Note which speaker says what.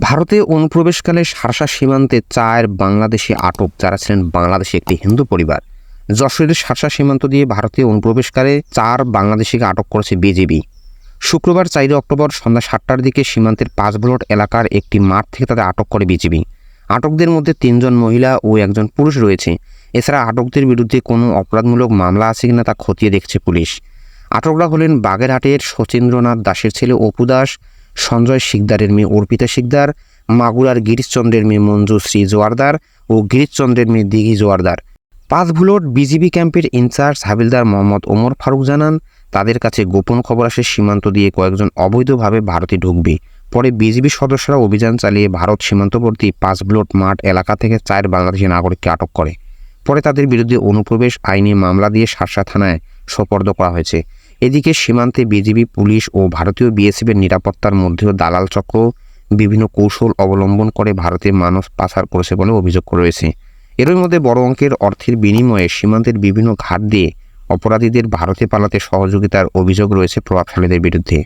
Speaker 1: ভারতে অনুপ্রবেশকালে সারসা সীমান্তে চার বাংলাদেশি আটক, যারা ছিলেন বাংলাদেশে একটি হিন্দু পরিবার। যশোরের সারসা সীমান্ত দিয়ে ভারতে অনুপ্রবেশকালে চার বাংলাদেশিকে আটক করেছে বিজেপি। শুক্রবার চারই অক্টোবর সন্ধ্যা সাতটার দিকে সীমান্তের পাঁচ ব্লট এলাকার একটি মাঠ থেকে তাদের আটক করে বিজেপি। আটকদের মধ্যে তিনজন মহিলা ও একজন পুরুষ রয়েছে। এছাড়া আটকদের বিরুদ্ধে কোনো অপরাধমূলক মামলা আছে কিনা তা খতিয়ে দেখছে পুলিশ। আটকরা হলেন বাগেরহাটের শচীন্দ্রনাথ দাসের ছেলে অপু দাস সঞ্জয় শিকদারের মেয়ে অর্পিতা শিকদার, মাগুরার গিরিশচন্দ্রের মেয়ে মঞ্জুশ্রী জোয়ারদার ও গিরিশচন্দ্রের মেয়ে দিঘি জোয়ারদার। পাঁচ ভুলোট বিজিবি ক্যাম্পের ইনচার্জ হাবিলদার মোহাম্মদ ওমর ফারুক জানান, তাদের কাছে গোপন খবর আসে সীমান্ত দিয়ে কয়েকজন অবৈধভাবে ভারতে ঢুকবে। পরে বিজিবি সদস্যরা অভিযান চালিয়ে ভারত সীমান্তবর্তী পাঁচ ব্লট মাঠ এলাকা থেকে চার বাংলাদেশি নাগরিককে আটক করে। পরে তাদের বিরুদ্ধে অনুপ্রবেশ আইনে মামলা দিয়ে সারসা থানায় সোপর্দ করা হয়েছে। এদিকে সীমান্তে বিজিবি, পুলিশ ও ভারতীয় বিএসএফের নিরাপত্তার মধ্যেও দালাল চক্র বিভিন্ন কৌশল অবলম্বন করে ভারতে মানুষ পাচার করেছে বলে অভিযোগ রয়েছে এরই মধ্যে বড় অঙ্কের অর্থের বিনিময়ে সীমান্তের বিভিন্ন ঘাট দিয়ে অপরাধীদের ভারতে পালাতে সহযোগিতার অভিযোগ রয়েছে প্রভাবশালীদের বিরুদ্ধে।